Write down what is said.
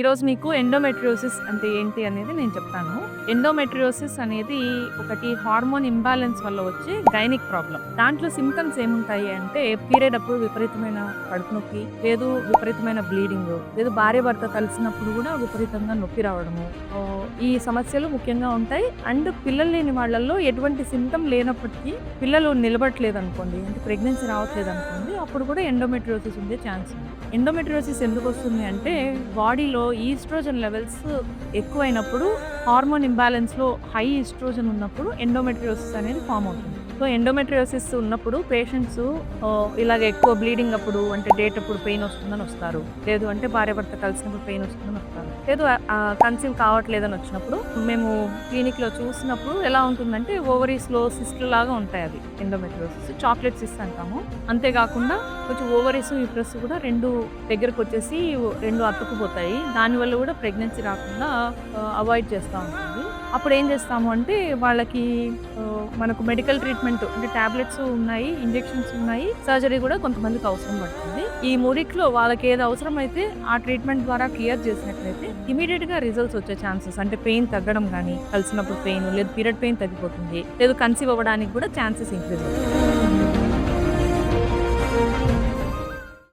ఈరోజు మీకు ఎండోమెట్రియోసిస్ అంటే ఏంటి అనేది నేను చెప్తాను. ఎండోమెట్రియోసిస్ అనేది ఒకటి హార్మోన్ ఇంబ్యాలెన్స్ వల్ల వచ్చే గైనిక్ ప్రాబ్లం దాంట్లో సిమ్టమ్స్ ఏముంటాయి అంటే పీరియడ్ అప్పుడు విపరీతమైన కడుపు నొప్పి లేదు విపరీతమైన బ్లీడింగ్ లేదు భార్య భర్త కలిసినప్పుడు కూడా విపరీతంగా నొప్పి రావడము. ఈ సమస్యలు ముఖ్యంగా ఉంటాయి. అండ్ పిల్లలు లేని వాళ్ళల్లో ఎటువంటి సిమ్టమ్ లేనప్పటికీ పిల్లలు నిలబడట్లేదు అనుకోండి అంటే ప్రెగ్నెన్సీ రావట్లేదు అనుకోండి అప్పుడు కూడా ఎండోమెట్రియోసిస్ ఉండే ఛాన్స్ ఉంది. ఎండోమెట్రియోసిస్ ఎందుకు వస్తుంది అంటే బాడీలో ఈస్ట్రోజన్ లెవెల్స్ ఎక్కువైనప్పుడు హార్మోన్ ఇంబ్యాలెన్స్లో హై ఈస్ట్రోజన్ ఉన్నప్పుడు ఎండోమెట్రియోసిస్ అనేది ఫామ్ అవుతుంది. సో ఎండోమెట్రియోసిస్ ఉన్నప్పుడు పేషెంట్స్ ఇలాగ ఎక్కువ బ్లీడింగ్ అప్పుడు అంటే డేట్ అప్పుడు పెయిన్ వస్తుందని వస్తారు. లేదు అంటే భార్య భర్త కలిసినప్పుడు పెయిన్ వస్తుందని వస్తారు. లేదు కన్సీవ్ కావట్లేదని వచ్చినప్పుడు మేము క్లినిక్లో చూసినప్పుడు ఎలా ఉంటుందంటే ఓవరీస్లో సిస్ట్లు లాగా ఉంటాయి అవి ఎండోమెట్రియోసిస్. చాక్లెట్ సిస్ అంటాము. అంతేకాకుండా కొంచెం ఓవరీస్ యూట్రస్ కూడా రెండు దగ్గరకు వచ్చేసి రెండు అతుక్కుపోతాయి దానివల్ల కూడా ప్రెగ్నెన్సీ రాకుండా అవాయిడ్ చేస్తాం ఉంటుంది. అప్పుడు ఏం చేస్తాము అంటే వాళ్ళకి మనకు మెడికల్ ట్రీట్మెంట్ అంటే టాబ్లెట్స్ ఉన్నాయి ఇంజెక్షన్స్ ఉన్నాయి సర్జరీ కూడా కొంతమందికి అవసరం పడుతుంది. ఈ మూడిట్లో వాళ్ళకి ఏది అవసరం అయితే ఆ ట్రీట్మెంట్ ద్వారా క్లియర్ చేసినట్లయితే ఇమీడియట్గా రిజల్ట్స్ వచ్చే ఛాన్సెస్ అంటే పెయిన్ తగ్గడం కానీ కలిసినప్పుడు పెయిన్ లేదు పీరియడ్ పెయిన్ తగ్గిపోతుంది. లేదు కన్సీవ్ అవ్వడానికి కూడా ఛాన్సెస్ ఇంక్రీజ్ అవుతుంది